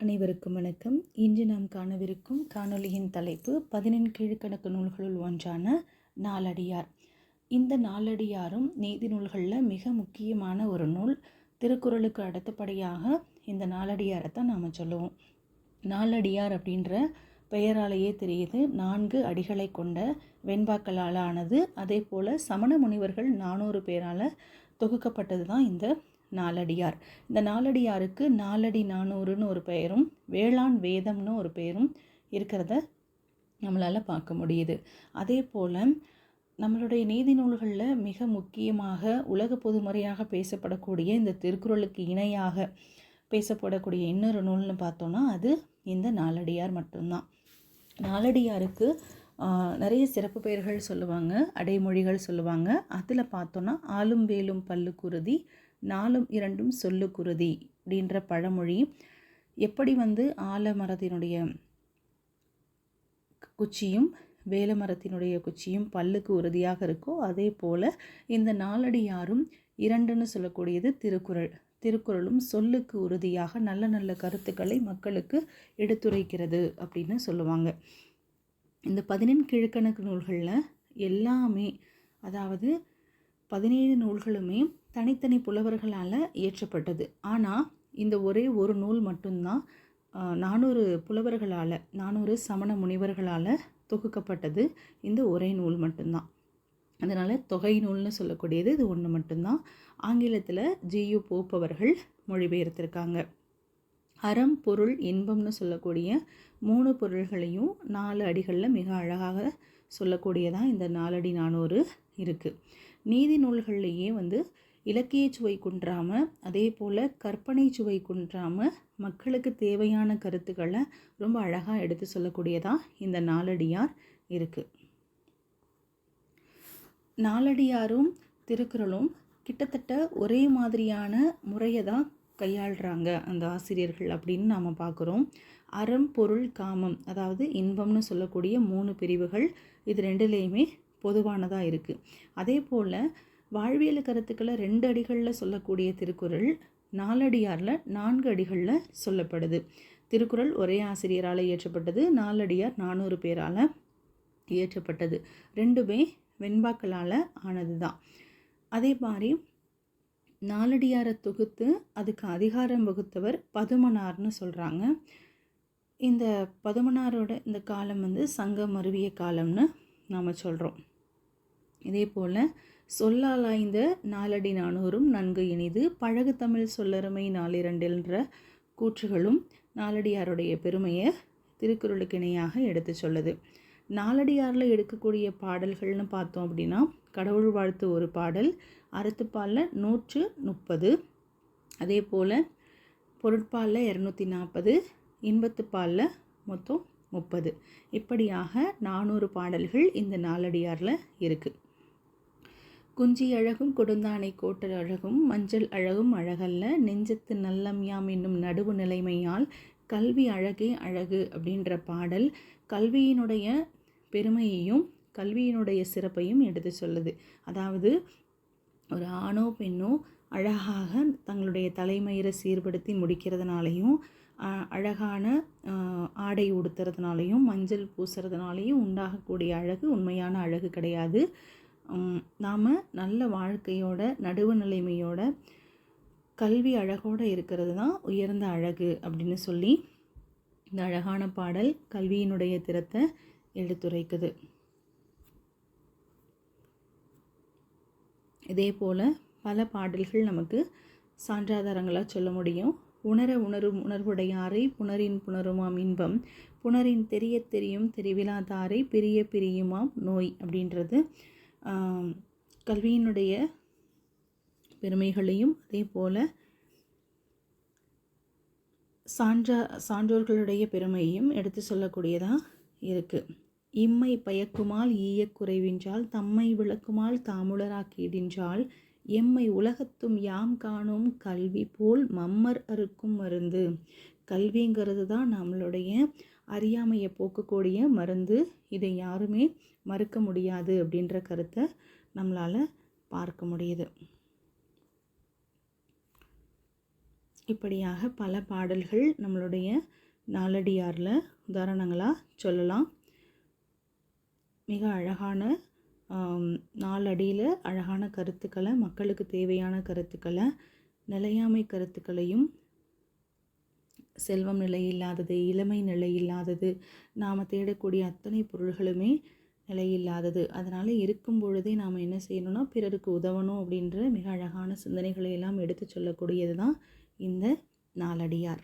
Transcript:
அனைவருக்கும் வணக்கம். இன்று நாம் காணவிருக்கும் காணொலியின் தலைப்பு பதினெண் கீழ்கணக்கு நூல்களுள் ஒன்றான நாலடியார் இந்த நாலடியாரும் நீதி நூல்களில் மிக முக்கியமான ஒரு நூல். திருக்குறளுக்கு அடுத்தபடியாக இந்த நாலடியாரை தான் நாம் சொல்லுவோம். நாலடியார் அப்படின்ற பெயராலேயே தெரியுது. நான்கு அடிகளை கொண்ட வெண்பாக்களால் ஆனது அதே போல் சமண முனிவர்கள் நானூறு பேரால் தொகுக்கப்பட்டது தான் இந்த நாலடியார். இந்த நாலடியாருக்கு நாலடி நானூறுன்னு ஒரு பெயரும் வேளாண் வேதம்னு ஒரு பெயரும் இருக்கிறத நம்மளால் பார்க்க முடியுது. அதே போல் நம்மளுடைய நீதி நூல்களில் மிக முக்கியமாக உலக பொதுமறையாக பேசப்படக்கூடிய இந்த திருக்குறளுக்கு இணையாக பேசப்படக்கூடிய இன்னொரு நூல்னு பார்த்தோன்னா அது இந்த நாலடியார் மட்டும்தான். நாலடியாருக்கு நிறைய சிறப்பு பெயர்கள் சொல்லுவாங்க அடைமொழிகள் சொல்லுவாங்க. அதில் பார்த்தோன்னா ஆளும் வேலும் பல்லு குருதி நாலும் இரண்டும் சொல்லு குருதி அப்படின்ற பழமொழி எப்படி வந்து ஆலமரத்தினுடைய குச்சியும் வேலமரத்தினுடைய குச்சியும் பல்லுக்கு உறுதியாக இருக்கோ அதே போல் இந்த நாலடியாரும் இரண்டுன்னு சொல்லக்கூடியது திருக்குறள். திருக்குறளும் சொல்லுக்கு உறுதியாக நல்ல நல்ல கருத்துக்களை மக்களுக்கு எடுத்துரைக்கிறது அப்படின்னு சொல்லுவாங்க. இந்த பதினெண் கிழக்கணக்கு நூல்களில் எல்லாமே அதாவது பதினேழு நூல்களுமே தனித்தனி புலவர்களால் இயற்றப்பட்டது. ஆனால் இந்த ஒரே ஒரு நூல் மட்டும்தான் நானூறு புலவர்களால் நானூறு சமண முனிவர்களால் தொகுக்கப்பட்டது. இந்த ஒரே நூல் மட்டும்தான். அதனால் தொகை நூல்னு சொல்லக்கூடியது இது ஒன்று மட்டும்தான். ஆங்கிலத்தில் ஜியு போப் அவர்கள் மொழிபெயர்த்திருக்காங்க. அறம் பொருள் இன்பம்னு சொல்லக்கூடிய மூணு பொருள்களையும் நாலு அடிகளில் மிக அழகாக சொல்லக்கூடியதாக இந்த நாலடி நானூறு இருக்குது நீதி நூல்கள்லேயே வந்து இலக்கிய சுவை குன்றாமல் அதே போல் கற்பனை சுவை குன்றாமல் மக்களுக்கு தேவையான கருத்துக்களை ரொம்ப அழகாக எடுத்து சொல்லக்கூடியதாக இந்த நாலடியார் இருக்குது நாலடியாரும் திருக்குறளும் கிட்டத்தட்ட ஒரே மாதிரியான முறையை தான் கையாளுறாங்க அந்த ஆசிரியர்கள் அப்படின்னு நாம் பார்க்குறோம் அறம் பொருள் காமம் அதாவது இன்பம்னு சொல்லக்கூடிய மூணு பிரிவுகள் இது ரெண்டுலேயுமே பொதுவானதாக இருக்குது அதே போல் வாழ்வியல் கருத்துக்களை ரெண்டு அடிகளில் சொல்லக்கூடிய திருக்குறள் நாலடியாரில் நான்கு அடிகளில் சொல்லப்படுது. திருக்குறள் ஒரே ஆசிரியரால் இயற்றப்பட்டது நாலடியார் நானூறு பேரால் இயற்றப்பட்டது. ரெண்டுமே வெண்பாக்களால் ஆனது தான் அதே மாதிரி நாலடியாரை தொகுத்து அதுக்கு அதிகாரம் வகுத்தவர் பதுமனார்னு சொல்கிறாங்க இந்த பதுமனாரோட இந்த காலம் வந்து சங்கம் மருவிய காலம்னு நாம் சொல்கிறோம் இதே போல் சொல்லாலாய்ந்த நாலடி நானூறும் நன்கு இனிது. பழகு தமிழ் சொல்லருமை நாலிரண்டில்ன்ற கூற்றுகளும் நாலடியாருடைய பெருமையை திருக்குறளுக்கு இணையாக எடுத்து சொல்லுது. நாலடியாரில் எடுக்கக்கூடிய பாடல்கள்னு பார்த்தோம் அப்படின்னா கடவுள் வாழ்த்து ஒரு பாடல் அறுத்துப்பாலில் நூற்று முப்பது அதே போல் பொருட்பாலில் இரநூத்தி நாற்பது இன்பத்துப்பாலில் மொத்தம் முப்பது. இப்படியாக நானூறு பாடல்கள் இந்த நாலடியாரில் இருக்குது குஞ்சி அழகும் கொடுந்தானை கோட்டல் அழகும் மஞ்சள் அழகும் அழகல்ல. நெஞ்சத்து நல்லம் யாம் என்னும் நடுவு நிலைமையால் கல்வி அழகே அழகு அப்படின்ற பாடல் கல்வியினுடைய பெருமையையும் கல்வியினுடைய சிறப்பையும் எடுத்து சொல்லுது. அதாவது ஒரு ஆணோ பெண்ணோ அழகாக தங்களுடைய தலைமயிரை சீர்படுத்தி முடிக்கிறதுனாலையும் அழகான ஆடை உடுத்துறதுனாலையும் மஞ்சள் பூசுறதுனாலையும் உண்டாகக்கூடிய அழகு உண்மையான அழகு கிடையாது. நாம் நல்ல வாழ்க்கையோட நடுவு நிலைமையோட கல்வி அழகோடு இருக்கிறது தான் உயர்ந்த அழகு அப்படின்னு சொல்லி இந்த அழகான பாடல் கல்வியினுடைய திறத்தை எடுத்துரைக்குது. இதே போல் பல பாடல்கள் நமக்கு சான்றாதாரங்களாக சொல்ல முடியும். உணர உணரும் உணர்வுடையாரை புணரின் புணருமாம் இன்பம். புணரின் தெரிய தெரியும் தெரிவிலாதாரை பிரிய பிரியுமாம் நோய் அப்படின்றது கல்வியினுடைய பெருமைகளையும் அதே போல் சான்றா சான்றோர்களுடைய பெருமையும் எடுத்து சொல்லக்கூடியதாக இருக்குது இம்மை பயக்குமால் ஈயக்குறைவின்றால் தம்மை விளக்குமால் தாமுலராக்கிடின்றால் எம்மை உலகத்தும் யாம் காணும் கல்வி போல் மம்மர் அறுக்கும் மருந்து. கல்விங்கிறது தான் நம்மளுடைய அறியாமையை போக்கக்கூடிய மருந்து இதை யாருமே மறுக்க முடியாது அப்படின்ற கருத்தை நம்மளால் பார்க்க முடியுது. இப்படியாக பல பாடல்கள் நம்மளுடைய நாலடியாரில் உதாரணங்களாக சொல்லலாம். மிக அழகான நாலடியில் அழகான கருத்துக்களை மக்களுக்கு தேவையான கருத்துக்களை நிலையாமை கருத்துக்களையும் செல்வம் நிலை இல்லாதது இளமை நிலை இல்லாதது நாம் தேடக்கூடிய அத்தனை பொருள்களுமே நிலையில்லாதது. அதனால் இருக்கும் பொழுதே நாம் என்ன செய்யணும்னா பிறருக்கு உதவணும் அப்படின்ற மிக அழகான சிந்தனைகளை எல்லாம் எடுத்து சொல்லக்கூடியது தான் இந்த நாலடியார்